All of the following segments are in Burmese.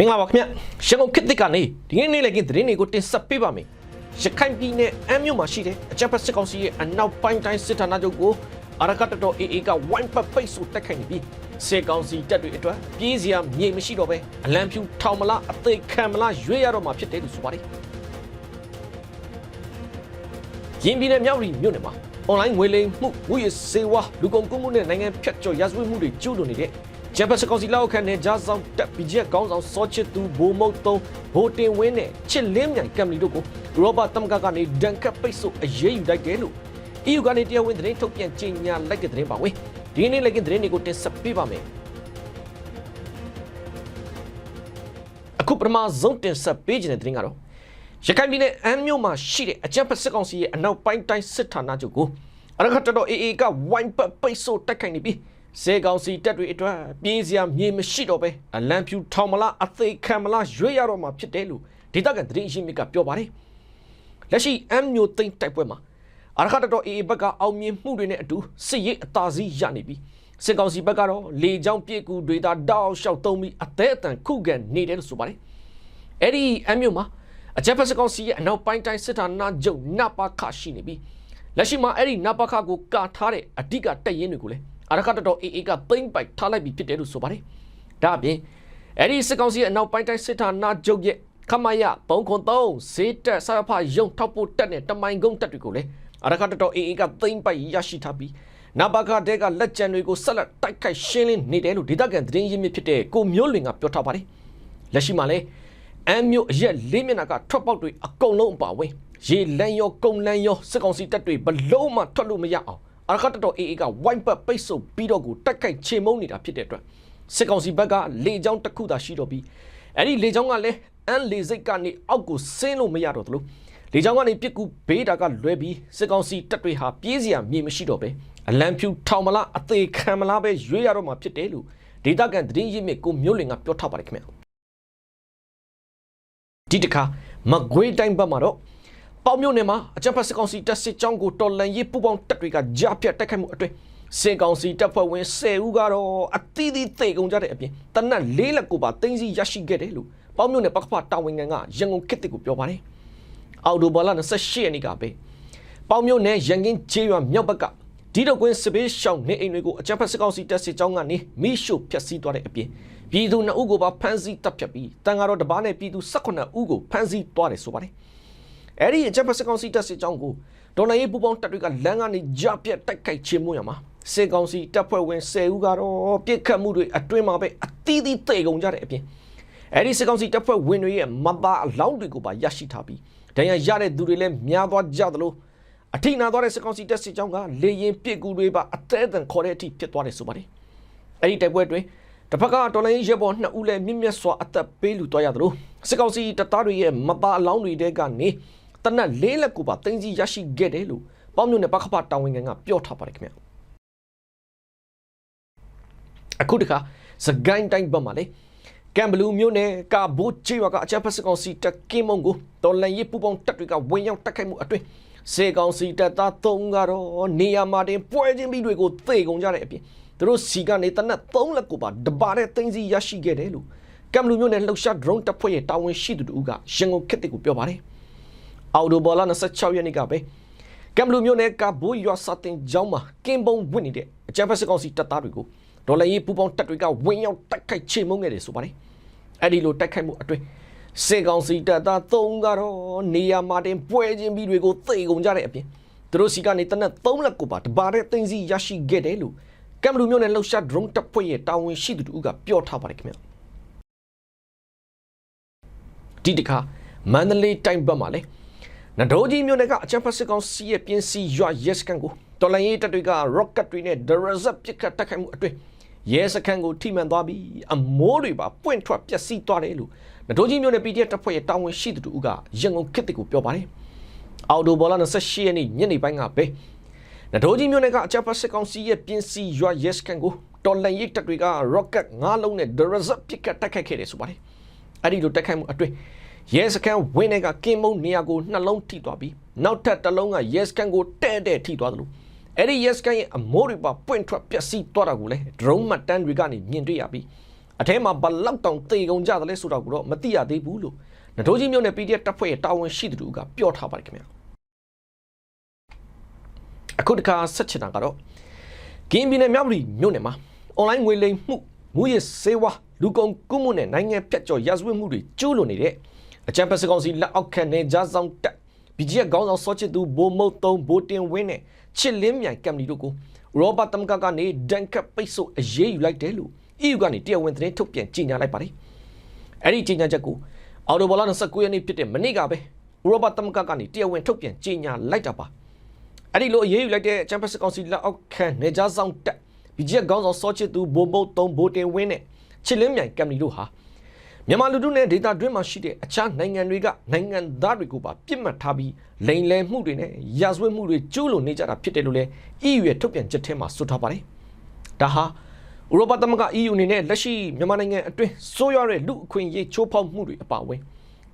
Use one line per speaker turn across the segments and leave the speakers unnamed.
မင်္ဂလာပါခင်ဗျရန်ကုန်ခေတ်သစ်ကနေဒီနေ့နေ့လည်ကင်းသတင်းတွေကိုတင်ဆက်ပေးပါမယ်ရခိုင်ပြည်နယ်အမ်းမြို့မှာရှိတဲ့အကြမ်းဖက်စစ်ကောင်စီရဲ့အနောက်ပိုင်းတိုင်းစစ်ဌာနချုပ်ကိုအရကတတော် AA ကဝိုင်းပတ်ပိတ်ဆို့တက်ခိုင်နေပြီးစစ်ကောင်စီတပ်တွေအတွက်ပြေးစရာမြေမရှိတော့ပဲအလံဖြူထောင်မလားအသေးခံမလားရွေးရတော့မှာဖြစ်တယ်လို့ဆိုပါတယ်ရင်းပြည်နယ်မြောက်ရီမြို့နယ်မှာအွန်လိုင်းငွေလိမ်မှုဝိရစေဝါလူကုန်ကူးမှုနဲ့နိုင်ငံဖြတ်ကျော်ရာဇဝတ်မှုတွေကျူးလွန်နေတဲ့ ဂျပန်စကောင်စီလောက်ခန့်နဲ့ဂျာဆောင်တက်ဘီဂျက်ကောင်းဆောင်စောချစ်သူဘိုမုတ်သုံးဘိုတင်ဝင်းနဲ့ချစ်လင်းမြိုင်ကမ်လီတို့ကိုရောဘတ်တမ်ကကနေဒန်ကပ်ပိတ်ဆို့အရေးယူလိုက်တယ်လို့ EU ကနေတရားဝင်သတင်းထုတ်ပြန်ကြေညာလိုက်တဲ့သတင်းပါဝင်ဒီနေ့လည်းကသတင်းတွေကိုတင်ဆက်ပေးပါမယ်အခုပထမဆုံးတင်ဆက်ပေးခြင်းတဲ့သတင်းကတော့ရခိုင်ပြည်နယ်အမ်းမြို့မှာရှိတဲ့အကြမ်းဖက်စစ်ကောင်စီရဲ့အနောက်ပိုင်းတိုင်းစစ်ဌာနချုပ်ကိုအရခတ်တော် AA ကဝိုင်းပတ်ပိတ်ဆို့တိုက်ခိုက်နေပြီး စေကောင်စီတပ်တွေအတွက်ပြေးစရာမြေမရှိတော့ပဲအလံဖြူထောင်မလားအသေးခံမလားရွေးရတော့မှာဖြစ်တယ်လို့ဒေသခံသတင်းအရင်းမြစ်ကပြောပါတယ်လက်ရှိအမ်းမြို့သိမ်းတိုက်ပွဲမှာအရခတ်တော် AA ဘက်ကအောင်မြင်မှုတွေနဲ့အတူစစ်ရေးအသာစီးရနေပြီးစစ်ကောင်စီဘက်ကတော့လေကြောင်းပြစ်ကူတွေသာတောက်လျှောက်သုံးပြီးအသေးအတန်ခုခံနေတယ်လို့ဆိုပါတယ်အဲ့ဒီအမ်းမြို့မှာအကြမ်းဖက်စစ်ကောင်စီရဲ့အနောက်ပိုင်းတိုင်းစစ်ဌာနချုပ်နပခရှိနေပြီးလက်ရှိမှာအဲ့ဒီနပခကိုကာထားတဲ့အဓိကတပ်ရင်းတွေကိုလည်း အရခတ်တော် AA ကသိမ့်ပိုက်ထားလိုက်ပြီးဖြစ်တယ်လို့ဆိုပါတယ်ဒါအပြင်အဲ့ဒီစစ်ကောင်စီရဲ့အနောက်ပိုင်းတိုင်းစစ်ဌာနချုပ်ရဲ့ခမရ303ဈေးတက်ဆရဖယုံထောက်ပို့တက်နဲ့တမိုင်ကုန်းတက်တွေကိုလည်းအရခတ်တော် AA ကသိမ့်ပိုက်ရရှိထားပြီးနဘခတဲ့ကလက်ကျန်တွေကိုဆက်လက်တိုက်ခိုက်ရှင်းလင်းနေတယ်လို့ဒေသခံသတင်းရင်းမြစ်ဖြစ်တဲ့ကိုမျိုးလွင်ကပြောထားပါတယ်လက်ရှိမှာလည်းအမ်းမြို့အရက်လေးမျက်နှာကထွက်ပေါက်တွေအကုန်လုံးအပါဝင်ရေလန်းရောကုန်းလန်းရောစစ်ကောင်စီတပ်တွေဘလုံးမှထွက်လို့မရအောင် အရခတ်တော် AA ကဝိုင်းပတ်ပိတ်ဆို့ပြီးတော့ကိုတိုက်ခိုက်ချေမှုန်းနေတာဖြစ်တဲ့အတွက်စစ်ကောင်စီဘက်ကလေကြောင်းတစ်ခုသာရှိတော့ပြီးအဲ့ဒီလေကြောင်းကလည်းအမ်းလေစိတ်ကနေအောက်ကိုဆင်းလို့မရတော့သလိုလေကြောင်းကနေပြစ်ကူဘေးတာကလွဲပြီးစစ်ကောင်စီတပ်တွေဟာပြေးစရာမြေမရှိတော့ပဲအလံဖြူထောင်မလားအသေးခံမလားပဲရွေးရတော့မှာဖြစ်တယ်လို့ဒေတာကန်သတင်းရင်းမြစ်ကိုမျိုးလင်ကပြောထားပါတယ်ခင်ဗျာဒီတခါမကွေးတိုင်းဘက်မှာတော့ ပေါမြို့နယ်မှာအကြမ်းဖက်စစ်ကောင်စီတပ်စစ်ကြောင်းကိုတော်လန်ရေးပူပေါင်းတပ်တွေကကြားဖြတ်တိုက်ခိုက်မှုအတွင်းစစ်ကောင်စီတပ်ဖွဲ့ဝင်10ဦးကတော့အသီးသီးသေကုန်ကြတဲ့အပြင်တနက်လေးလက်ကိုပါတင်းစီရရှိခဲ့တယ်လို့ပေါမြို့နယ်ပကဖတာဝန်ခံကရန်ကုန်ခေတ်တစ်ကိုပြောပါတယ်အော်တိုဘာလ28ရက်နေ့ကပဲပေါမြို့နယ်ရန်ကင်းကျေးရွာမြောက်ဘက်ကဒီတော့ကွင်းစပေးရှောင်းနေအိမ်တွေကိုအကြမ်းဖက်စစ်ကောင်စီတပ်စစ်ကြောင်းကနေမိရှို့ဖျက်ဆီးသွားတဲ့အပြင်ပြည်သူ2ဦးကိုပါဖမ်းဆီးတပ်ဖြတ်ပြီးတန်ဃာတော်တပားနဲ့ပြည်သူ18ဦးကိုဖမ်းဆီးသွားတယ်ဆိုပါတယ် အဲ့ဒီအကြမ်းဖက်စစ်ကောင်စီတပ်စစ်ကြောင်းကိုဒေါ်လာရေးပူပေါင်းတပ်တွေကလမ်းကနေကြားပြတ်တိုက်ခိုက်ခြင်းမှုရမှာစစ်ကောင်စီတပ်ဖွဲ့ဝင်10ဦးကတော့ပြစ်ခတ်မှုတွေအတွင်းမှာပဲအသီးသီးတေကုန်ကြတဲ့အပြင်အဲ့ဒီစစ်ကောင်စီတပ်ဖွဲ့ဝင်တွေရဲ့မသားအလောင်းတွေကိုပါရရှိထားပြီးဒဏ်ရာရတဲ့သူတွေလည်းများသွားကြသလိုအထိနာသွားတဲ့စစ်ကောင်စီတပ်စစ်ကြောင်းကလေရင်ပစ်ကူတွေပါအသေးအံခေါ်တဲ့အထိဖြစ်သွားတယ်ဆိုပါတယ်အဲ့ဒီတိုက်ပွဲအတွင်းတစ်ဖက်ကတော်လိုင်းရဲဘော်နှစ်ဦးလည်းမြင့်မြတ်စွာအသက်ပေးလူသွားရသလိုစစ်ကောင်စီတပ်သားတွေရဲ့မသားအလောင်းတွေတဲကနေတ နက်လေးလက်ကိုပါတင်းစီရရှိခဲ့တယ်လို့ပေါင်းမြို့နယ်ပခဖတာဝန်ခံကပြောထားပါတယ်ခင်ဗျအခုတခါစကိုင်းတိုင်းဘက်မှာလေကံဘလူးမြို့နယ်ကာဘိုးချေဝါကအချမ်းဖက်စကောင်စီတက်ကင်းမုံကိုတော်လန်ရေးပူပေါင်းတပ်တွေကဝင်ရောက်တက်ခိုက်မှုအတွင်းစေကောင်စီတပ်သား၃ကတော့နေရာမှာတင်ပွဲချင်းပြီးတွေကိုသေကုန်ကြတဲ့အပြင်သူတို့စီကနေတနက်၃လက်ကိုပါတပါတဲ့တင်းစီရရှိခဲ့တယ်လို့ကံဘလူးမြို့နယ်လှုပ်ရှား drone တပ်ဖွဲ့ရဲ့တာဝန်ရှိသူတို့ကရန်ကုန်ခေတ်တစ်ကိုပြောပါတယ် အော်တိုဘော်လာ26ရက်နေ့ကပဲကံဘလူးမြို့နယ်ကဘိုးရွာစာတင်ကျောင်းမှာကင်းပုံဝင်နေတဲ့အချမ်းဖက်စကောင်စီတပ်သားတွေကိုဒေါ်လာရေးပူပေါင်းတပ်တွေကဝင်ရောက်တိုက်ခိုက်ချေမှုန်းခဲ့တယ်ဆိုပါတယ်အဲ့ဒီလိုတိုက်ခိုက်မှုအတွင်းစေကောင်စီတပ်သား၃ကတော့နေရာမှာတင်ပွဲချင်းပြီးတွေကိုသေကုန်ကြတဲ့အပြင်သူတို့စီကနေတနက်၃လက်ကိုပါတပါတဲ့တင်းစီရရှိခဲ့တယ်လို့ကမ်ဘလူမျိုးနဲ့လှုပ်ရှား drone တပ်ဖွဲ့ရဲ့တာဝန်ရှိသူတို့ကပြောထားပါတယ်ခင်ဗျဒီတခါမန္တလေးတိုင်းဘက်မှာလေ နဒိုကြီးမျိုးနဲ့ကအချမ်းဖတ်စစ်ကောင်စီရဲ့ပြင်းစီရွာ yes ကန်ကိုတော်လိုင်းရေးတပ်တွေက rocket တွေနဲ့ drazap ပစ်ခတ်တိုက်ခိုက်မှုအတွင်းရဲစခန်းကိုထိမှန်သွားပြီးအမိုးတွေပါပွင့်ထွက်ပျက်စီးသွားတယ်လို့နဒိုကြီးမျိုးနဲ့ PDF တပ်ဖွဲ့ရဲ့တာဝန်ရှိသူတို့ကရန်ကုန်ခေတ်တစ်ကိုပြောပါတယ်အော်တိုဘောလာ28ရက်နေ့ညနေပိုင်းကပဲနဒိုကြီးမျိုးနဲ့ကအချမ်းဖတ်စစ်ကောင်စီရဲ့ပြင်းစီရွာ yes ကန်ကိုတော်လိုင်းရေးတပ်တွေက rocket 9လုံးနဲ့ drazap ပစ်ခတ်တိုက်ခိုက်ခဲ့တယ်ဆိုပါတယ်အဲ့ဒီလိုတိုက်ခိုက်မှုအတွင်း ရဲစခန်းဝင်းထဲကကင်းမုံနေရာကိုနှလုံးထိသွားပြီးနောက်ထပ်တစ်လုံးကရဲစခန်းကိုတဲ့တဲ့ထိသွားသလိုအဲ့ဒီ yes ကန်ရဲ့အမိုးတွေပါပွင့်ထွက်ပျက်စီးသွားတာကိုလည်း drone မှတ်တမ်းတွေကနေမြင်တွေ့ရပြီးအထဲမှာဘလောက်တောင်သေကုန်ကြတယ်လဲဆိုတော့ကိုတော့မသိရသေးဘူးလို့နထိုးကြီးမျိုးနဲ့ PDF တပ်ဖွဲ့ရဲ့တာဝန်ရှိသူတို့ကပြောထားပါတယ်ခင်ဗျာအခုတခါဆက်ချင်တာကတော့ကင်းပြည်နယ်မြောက်ပြည်မြို့နယ်မှာအွန်လိုင်းငွေလိမ်မှုမူရစေဝါလူကုန်ကူးမှုနဲ့နိုင်ငံဖြတ်ကျော်ရာဇဝတ်မှုတွေကျူးလွန်နေတဲ့ အကြံဖက်စကောင်စီလက်အောက်ခံနေကြဆောင်တက် BGF ခေါင်းဆောင်စောချစ်သူဘိုမုတ်သုံးဘိုတင်ဝင်းနဲ့ချစ်လင်းမြိုင်ကမ်ပဏီတို့ကိုရောဘတ်တမ်ကကနေဒန်ကပ်ပိတ်ဆို့အရေးယူလိုက်တယ်လို့ EU ကနေတရားဝင်သတင်းထုတ်ပြန်ကြေညာလိုက်ပါတယ်။အဲ့ဒီကြေညာချက်ကိုအော်တိုဘလာ29ရက်နေ့ဖြစ်တဲ့မနေ့ကပဲရောဘတ်တမ်ကကနေတရားဝင်ထုတ်ပြန်ကြေညာလိုက်တာပါ။အဲ့ဒီလိုအရေးယူလိုက်တဲ့ချမ်ပီယံစ်ကောင်စီလက်အောက်ခံနေကြဆောင်တက် BGF ခေါင်းဆောင်စောချစ်သူဘိုမုတ်သုံးဘိုတင်ဝင်းနဲ့ချစ်လင်းမြိုင်ကမ်ပဏီတို့ဟာ မြန်မာလူထုနဲ့ဒေတာတွင်းမှာရှိတဲ့အခြားနိုင်ငံတွေကနိုင်ငံသားတွေကိုပါပြစ်မှတ်ထားပြီးလိန်လည်မှုတွေနဲ့ရာဇဝတ်မှုတွေကျူးလွန်နေကြတာဖြစ်တယ်လို့လည်း EU ရဲ့ထုတ်ပြန်ချက်ထဲမှာဆိုထားပါတယ်။ဒါဟာဥရောပသမဂ္ဂ EU အနေနဲ့လက်ရှိမြန်မာနိုင်ငံအတွင်းဆိုးရွားတဲ့လူအခွင့်အရေးချိုးဖောက်မှုတွေအပါအဝင်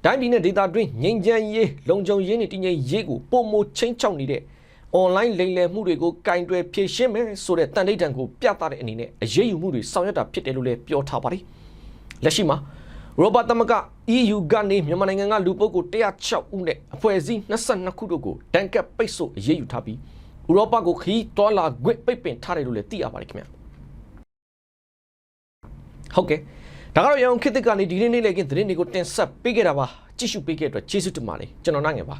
တိုင်းပြည်နဲ့ဒေတာတွင်းငြိမ်းချမ်းရေးလုံခြုံရေးနဲ့တည်ငြိမ်ရေးကိုပုံမချင်းချောက်နေတဲ့ online လိမ်လည်မှုတွေကိုကင်တွယ်ဖြေရှင်းမယ်ဆိုတဲ့တန်ဋိဌာန်ကိုပြသတဲ့အနေနဲ့အရေးယူမှုတွေဆောင်ရွက်တာဖြစ်တယ်လို့လည်းပြောထားပါတယ်။လက်ရှိမှာ ရောဘတ်သမဂ EU ကနေမြန်မာနိုင်ငံကလူပုဂ္ဂိုလ်106ဦးနဲ့အဖွဲ့အစည်း22ခုတို့ကိုတန်ကပ်ပိတ်ဆို့အရေးယူထားပြီးဥရောပကိုခီးတွာလာခွင့်ပိတ်ပင်ထားတယ်လို့လည်းသိရပါတယ်ခင်ဗျာဟုတ်ကဲ့ဒါကတော့ရအောင်ခေတ်သစ်ကနေဒီနေ့နေ့လေကင်းသတင်းတွေကိုတင်ဆက်ပေးခဲ့တာပါကြည့်ရှုပေးခဲ့တဲ့အတွက်ကျေးဇူးတင်ပါတယ်ကျွန်တော်နိုင်ငယ်ပါ